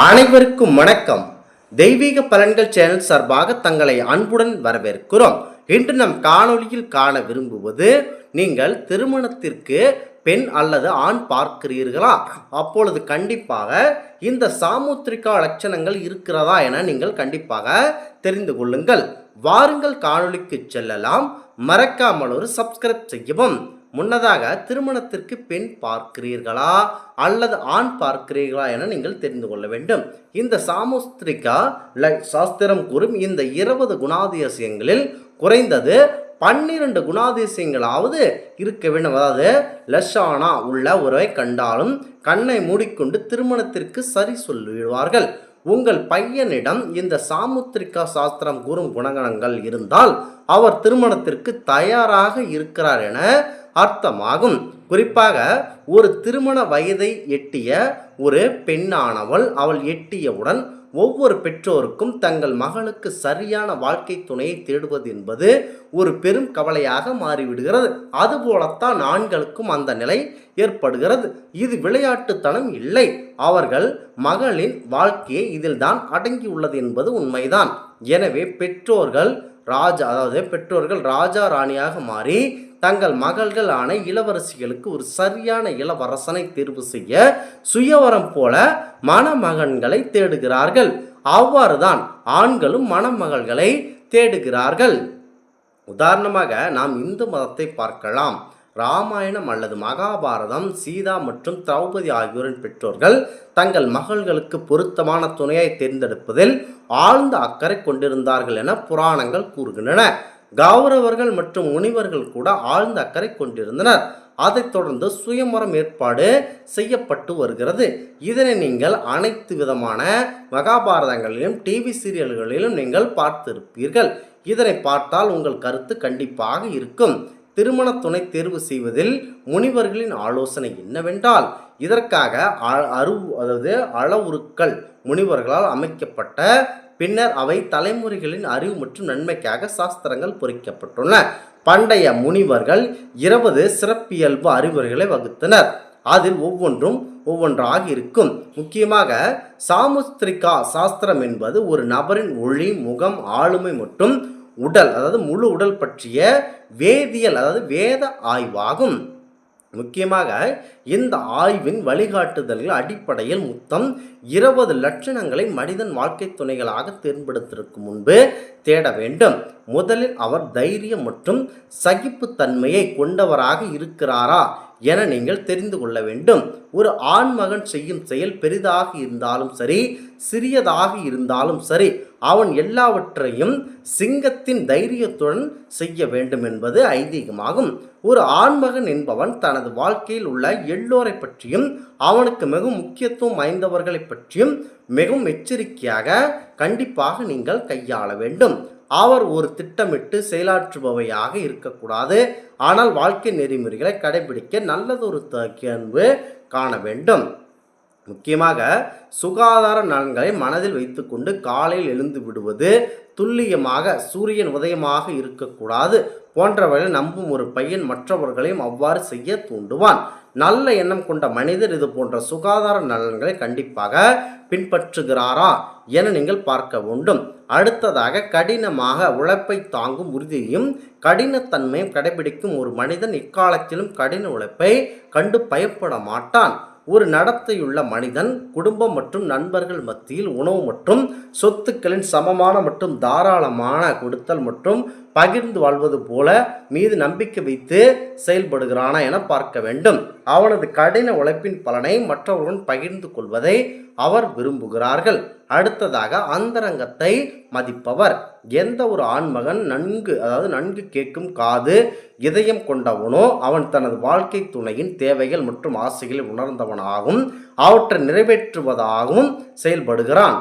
அனைவருக்கும் வணக்கம். தெய்வீக பலன்கள் சேனல் சார்பாக தங்களை அன்புடன் வரவேற்கிறோம். இன்று நம் காணொளியில் காண விரும்புவது நீங்கள் திருமணத்திற்கு பெண் அல்லது ஆண் பார்க்கிறீர்களா? அப்பொழுது கண்டிப்பாக இந்த சாமுத்திரிகா லட்சணங்கள் இருக்கிறதா என நீங்கள் கண்டிப்பாக தெரிந்து கொள்ளுங்கள். வாருங்கள் காணொளிக்கு செல்லலாம். மறக்காமல் ஒரு சப்ஸ்கிரைப் செய்யவும். முன்னதாக திருமணத்திற்கு பெண் பார்க்கிறீர்களா அல்லது ஆண் பார்க்கிறீர்களா என நீங்கள் தெரிந்து கொள்ள வேண்டும். இந்த சாமுஸ்திரிகா சாஸ்திரம் கூறும் இந்த இருபது குணாதிசயங்களில் குறைந்தது பன்னிரண்டு குணாதிசயங்களாவது இருக்க வேண்டும். அதாவது லஷானா உள்ள ஒருவை கண்டாலும் கண்ணை மூடிக்கொண்டு திருமணத்திற்கு சரி சொல்லிவிடுவார்கள். உங்கள் பையனிடம் இந்த சாமுத்திரிகா சாஸ்திரம் கூறும் குணகணங்கள் இருந்தால் அவர் திருமணத்திற்கு தயாராக இருக்கிறார் என அர்த்தமாகும். குறிப்பாக ஒரு திருமண வயதை எட்டிய ஒரு பெண்ணானவள் அவள் எட்டியவுடன் ஒவ்வொரு பெற்றோருக்கும் தங்கள் மகளுக்கு சரியான வாழ்க்கை துணையை தேடுவது என்பது ஒரு பெரும் கவலையாக மாறிவிடுகிறது. அதுபோலத்தான் ஆண்களுக்கும் அந்த நிலை ஏற்படுகிறது. இது விளையாட்டுத்தனம் இல்லை. அவர்கள் மகளின் வாழ்க்கையை இதில்தான் அடங்கியுள்ளது என்பது உண்மைதான். எனவே பெற்றோர்கள் ராஜா அதாவது பெற்றோர்கள் ராஜா ராணியாக மாறி தங்கள் மகள்கள் ஆன இளவரசிகளுக்கு ஒரு சரியான இளவரசனை தேர்வு செய்ய சுயவரம் போல மணமகன்களை தேடுகிறார்கள். அவ்வாறுதான் ஆண்களும் மணமகள்களை தேடுகிறார்கள். உதாரணமாக நாம் இந்து மதத்தை பார்க்கலாம். ராமாயணம் அல்லது மகாபாரதம் சீதா மற்றும் திரௌபதி ஆகியோரின் பெற்றோர்கள் தங்கள் மகள்களுக்கு பொருத்தமான துணையை தேர்ந்தெடுப்பதில் ஆழ்ந்த அக்கறை கொண்டிருந்தார்கள் என புராணங்கள் கூறுகின்றன. கௌரவர்கள் மற்றும் முனிவர்கள் கூட ஆழ்ந்த அக்கறை கொண்டிருந்தனர். அதைத் தொடர்ந்து சுயமரம் ஏற்பாடு செய்யப்பட்டு வருகிறது. இதனை நீங்கள் அனைத்து விதமான மகாபாரதங்களிலும் டிவி சீரியல்களிலும் நீங்கள் பார்த்திருப்பீர்கள். இதனை பார்த்தால் உங்கள் கருத்து கண்டிப்பாக இருக்கும். திருமண துணை தேர்வு செய்வதில் முனிவர்களின் ஆலோசனை என்னவென்றால் இதற்காக அ- அரு அதாவது அளவுருக்கள் முனிவர்களால் அமைக்கப்பட்ட பின்னர் அவை தலைமுறைகளின் அறிவு மற்றும் நன்மைக்காக சாஸ்திரங்கள் பொறிக்கப்பட்டுள்ளன. பண்டைய முனிவர்கள் இருபது சிறப்பியல்பு அறிவுரைகளை வகுத்தனர். அதில் ஒவ்வொன்றும் ஒவ்வொன்றாக இருக்கும். முக்கியமாக சாமுஸ்திரிகா சாஸ்திரம் என்பது ஒரு நபரின் ஒளி முகம் ஆளுமை மற்றும் உடல் அதாவது முழு உடல் பற்றிய வேதியியல் அதாவது வேத ஆய்வாகும். முக்கியமாக இந்த ஆய்வின் வழிகாட்டுதல்கள் அடிப்படையில் மொத்தம் இருபது லட்சணங்களை மனிதன் வாழ்க்கை துணைகளாக தேர்ந்தெடுத்திருக்கு முன்பு தேட வேண்டும். முதலில் அவர் தைரியம் மற்றும் சகிப்புத்தன்மையை கொண்டவராக இருக்கிறாரா? என நீங்கள் தெரிந்து கொள்ள வேண்டும். ஒரு ஆண்மகன் செய்யும் செயல் பெரிதாக இருந்தாலும் சரி சிறியதாக இருந்தாலும் சரி அவன் எல்லாவற்றையும் சிங்கத்தின் தைரியத்துடன் செய்ய வேண்டும் என்பது ஐதீகமாகும். ஒரு ஆண்மகன் என்பவன் தனது வாழ்க்கையில் உள்ள எல்லோரை பற்றியும் அவனுக்கு மிகவும் முக்கியத்துவம் வாய்ந்தவர்களை பற்றியும் மிகவும் எச்சரிக்கையாக கண்டிப்பாக நீங்கள் கையாள வேண்டும். அவர் ஒரு திட்டமிட்டு செயலாற்றுபவையாக இருக்கக்கூடாது. ஆனால் வாழ்க்கை நெறிமுறைகளை கடைபிடிக்க நல்லதொரு தன்பு காண வேண்டும். முக்கியமாக சுகாதார நலன்களை மனதில் வைத்துக்கொண்டு காலையில் எழுந்து விடுவது துல்லியமாக சூரியன் உதயமாக இருக்கக்கூடாது போன்றவர்களை நம்பும் ஒரு பையன் மற்றவர்களையும் அவ்வாறு செய்ய தூண்டுவான். நல்ல எண்ணம் கொண்ட மனிதர் இது போன்ற சுகாதார நலன்களை கண்டிப்பாக பின்பற்றுகிறாரா என நீங்கள் பார்க்க வேண்டும். அடுத்ததாக கடினமாக உழைப்பை தாங்கும் உறுதியையும் கடினத்தன்மையும் கடைபிடிக்கும் ஒரு மனிதன் இக்காலத்திலும் கடின உழைப்பை கண்டு பயப்பட மாட்டான். ஒரு நடத்தையுள்ள மனிதன் குடும்பம் மற்றும் நண்பர்கள் மத்தியில் உணவு மற்றும் சொத்துக்களின் சமமான மற்றும் தாராளமான கொடுத்தல் மற்றும் பகிர்ந்து வாழ்வது போல மீது நம்பிக்கை வைத்து செயல்படுகிறானா என பார்க்க வேண்டும். அவனது கடின உழைப்பின் பலனை மற்றவர்களுடன் பகிர்ந்து கொள்வதை அவர் விரும்புகிறார்கள். அடுத்ததாக அந்தரங்கத்தை மதிப்பவர். எந்த ஒரு ஆண்மகன் நன்கு அதாவது நன்கு கேட்கும் காது இதயம் கொண்டவனோ அவன் தனது வாழ்க்கை துணையின் தேவைகள் மற்றும் ஆசைகளை உணர்ந்தவனாகவும் அவற்றை நிறைவேற்றுவதாகவும் செயல்படுகிறான்.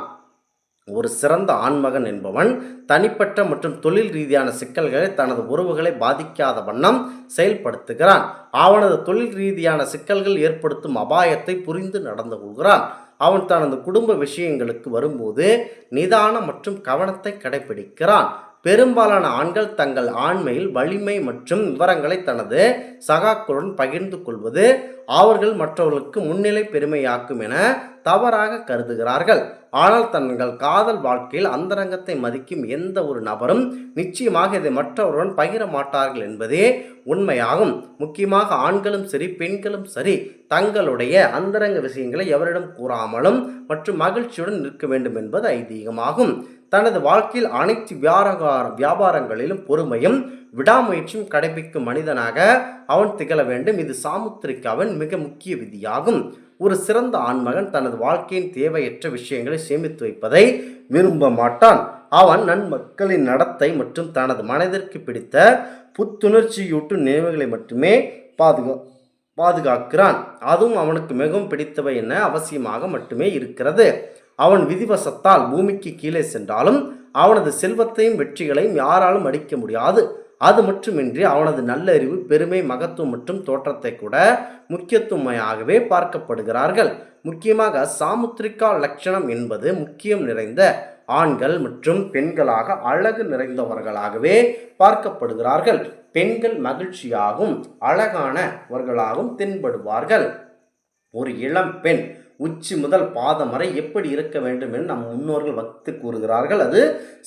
ஒரு சிறந்த ஆண்மகன் என்பவன் தனிப்பட்ட மற்றும் தொழில் ரீதியான சிக்கல்களை தனது உறவுகளை பாதிக்காத வண்ணம் செயல்படுத்துகிறான். அவனது தொழில் ரீதியான சிக்கல்கள் ஏற்படுத்தும் அபாயத்தை புரிந்து நடந்து கொள்கிறான். அவன் தனது குடும்ப விஷயங்களுக்கு வரும்போது நிதானம் மற்றும் கவனத்தை கடைபிடிக்கிறான். பெரும்பாலான ஆண்கள் தங்கள் ஆண்மையில் வலிமை மற்றும் விவரங்களை தனது சகாக்களுடன் பகிர்ந்து கொள்வது அவர்கள் மற்றவர்களுக்கு முன்னிலை பெருமையாக்கும் என தவறாக கருதுகிறார்கள். ஆனால் தங்கள் காதல் வாழ்க்கையில் அந்தரங்கத்தை மதிக்கும் எந்த ஒரு நபரும் நிச்சயமாக இதை மற்றவருடன் பகிர மாட்டார்கள் என்பதே உண்மையாகும். முக்கியமாக ஆண்களும் சரி பெண்களும் சரி தங்களுடைய அந்தரங்க விஷயங்களை எவரிடம் கூறாமலும் மற்றும் மகிழ்ச்சியுடன் நிற்க வேண்டும் என்பது ஐதீகமாகும். தனது வாழ்க்கையில் அனைத்து வியாபார வியாபாரங்களிலும் பொறுமையும் விடாமுயற்சியும் கடைபிடிக்கும் மனிதனாக அவன் திகழ வேண்டும். இது சாமுத்திரிக்காவின் மிக முக்கிய விதியாகும். ஒரு சிறந்த ஆண்மகன் தனது வாழ்க்கையின் தேவையற்ற விஷயங்களை சேமித்து வைப்பதை விரும்ப மாட்டான். அவன் நன்மக்களின் நடத்தை மற்றும் தனது மனதிற்கு பிடித்த புத்துணர்ச்சியூட்டும் நினைவுகளை மட்டுமே பாதுகா பாதுகாக்கிறான். அதுவும் அவனுக்கு மிகவும் பிடித்தவை என அவசியமாக மட்டுமே இருக்கிறது. அவன் விதிவசத்தால் பூமிக்கு கீழே சென்றாலும் அவனது செல்வத்தையும் வெற்றிகளையும் யாராலும் அடிக்க முடியாது. அது மட்டுமின்றி அவனது நல்லறிவு பெருமை மகத்துவம் மற்றும் தோற்றத்தை கூட முக்கியத்துவமாகவே பார்க்கப்படுகிறார்கள். முக்கியமாக சாமுத்திரிகா லட்சணம் என்பது முக்கியம் நிறைந்த ஆண்கள் மற்றும் பெண்களாக அழகு நிறைந்தவர்களாகவே பார்க்கப்படுகிறார்கள். பெண்கள் மகிழ்ச்சியாகவும் அழகானவர்களாகவும் தென்படுவார்கள். ஒரு இளம் பெண் உச்சி முதல் பாதம் வரை எப்படி இருக்க வேண்டும் என்று நம் முன்னோர்கள் வகுத்து கூறுகிறார்கள். அது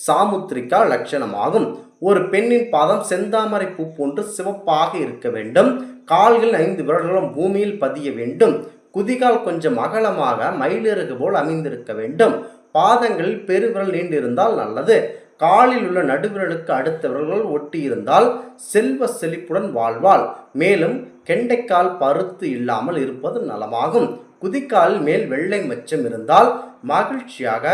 சாமுத்திரிகா லட்சணமாகும். ஒரு பெண்ணின் பாதம் செந்தாமரை பூ போன்று சிவப்பாக இருக்க வேண்டும். கால்கள் ஐந்து விரல்களும் பூமியில் பதிய வேண்டும். குதிகால் கொஞ்சம் அகலமாக மயிலிறகு போல் அமைந்திருக்க வேண்டும். பாதங்களில் பெருவிரல் நீண்டிருந்தால் நல்லது. காலில் உள்ள நடுவிரலுக்கு அடுத்த விரல்கள் ஒட்டி இருந்தால் செல்வ செழிப்புடன் வாழ்வாள். மேலும் கெண்டைக்கால் பருத்து இல்லாமல் இருப்பது நலமாகும். குதிக்காலில் மேல் வெள்ளை மச்சம் இருந்தால் மகிழ்ச்சியாக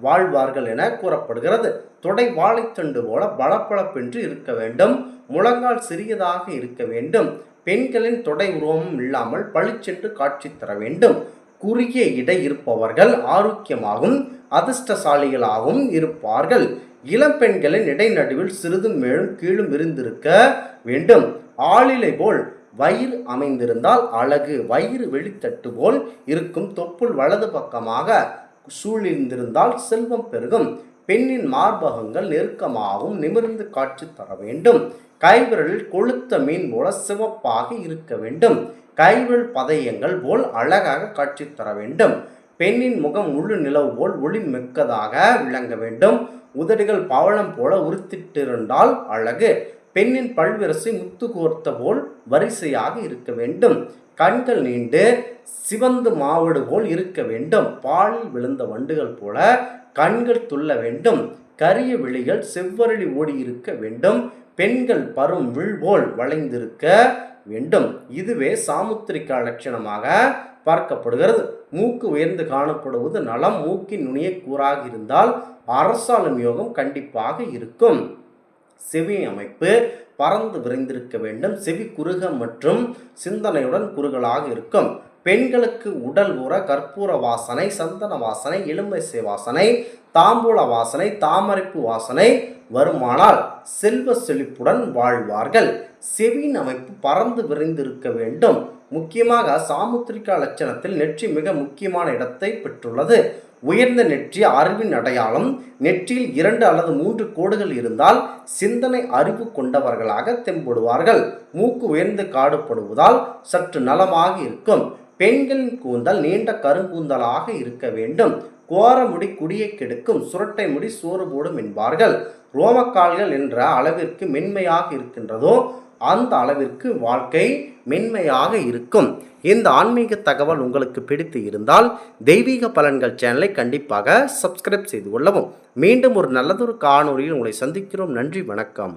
வாழ்வார்கள் என கூறப்படுகிறது. தொடை வாழைத்தண்டு போல பளபளப்பென்று இருக்க வேண்டும். முழங்கால் சிறியதாக இருக்க வேண்டும். பெண்களின் தொடை உருவமும் இல்லாமல் பளிச்சென்று காட்சி தர வேண்டும். குறுகிய இடை இருப்பவர்கள் ஆரோக்கியமாகவும் அதிர்ஷ்டசாலிகளாகவும் இருப்பார்கள். இளம் பெண்களின் இடைநடுவில் சிறிதும் மேலும் கீழும் இருந்திருக்க வேண்டும். ஆளிலை போல் வயிறு அமைந்திருந்தால் அழகு. வயிறு வெளித்தட்டு போல் இருக்கும் தொப்புள் வலது பக்கமாக சூழ்ந்திருந்தால் செல்வம் பெருகும். பெண்ணின் மார்பகங்கள் நெருக்கமாகவும் நிமிர்ந்து காட்சி தர வேண்டும். கைவிரலில் கொளுத்த மீன் போல சிவப்பாக இருக்க வேண்டும். கைவிரல் பதயங்கள் போல் அழகாக காட்சி தர வேண்டும். பெண்ணின் முகம் முழு நிலவு போல் ஒளி மிக்கதாக விளங்க வேண்டும். உதடுகள் பவளம் போல உறுத்திட்டிருந்தால் அழகு. பெண்ணின் பல்விரசை முத்து கோர்த்த போல் வரிசையாக இருக்க வேண்டும். கண்கள் நீண்டு சிவந்து மாவடு போல் இருக்க வேண்டும். பாலில் விழுந்த வண்டுகள் போல கண்கள் துள்ள வேண்டும். கரிய விழிகள் செவ்வரளி ஓடி இருக்க வேண்டும். பெண்கள் பரும் வில் போல் வளைந்திருக்க வேண்டும். இதுவே சாமுத்திரிகா லட்சணமாக பார்க்கப்படுகிறது. மூக்கு உயர்ந்து காணப்படுவது நலம். மூக்கின் நுனிய கூறாக இருந்தால் அரசாளும் யோகம் கண்டிப்பாக இருக்கும். செவி அமைப்பு பறந்து விரைந்திருக்க வேண்டும். செவி குறுக மற்றும் சிந்தனையுடன் குறுகலாக இருக்கும். பெண்களுக்கு உடல் உற கற்பூர வாசனை சந்தன வாசனை எலும்பசை வாசனை தாம்பூல வாசனை தாமரைப்பு வாசனை வருமானால் செல்வ செழிப்புடன் வாழ்வார்கள். செவியின் அமைப்பு பறந்து விரைந்திருக்க வேண்டும். முக்கியமாக சாமுத்திரிகா லட்சணத்தில் நெற்றி மிக முக்கியமான இடத்தை பெற்றுள்ளது. உயர்ந்த நெற்றி அறிவின் அடையாளம் நெற்றியில் இரண்டு அல்லது மூன்று கோடுகள் இருந்தால் சிந்தனை அறிவு கொண்டவர்களாக தென்படுவார்கள். மூக்கு உயர்ந்து காடுபடுவதால் சற்று நலமாக இருக்கும். பெண்களின் கூந்தல் நீண்ட கருங்கூந்தலாக இருக்க வேண்டும். கோர முடி குடியை கெடுக்கும் சுரட்டை முடி சோறு போடும் என்பார்கள். ரோமக்கால்கள் என்ற அளவிற்கு மென்மையாக இருக்கின்றதோ அந்த அளவிற்கு வாழ்க்கை மென்மையாக இருக்கும். இந்த ஆன்மீக தகவல் உங்களுக்கு பிடித்து இருந்தால் தெய்வீக பலன்கள் சேனலை கண்டிப்பாக சப்ஸ்கிரைப் செய்து கொள்ளவும். மீண்டும் ஒரு நல்லதொரு காணொலியில் உங்களை சந்திக்கிறோம். நன்றி வணக்கம்.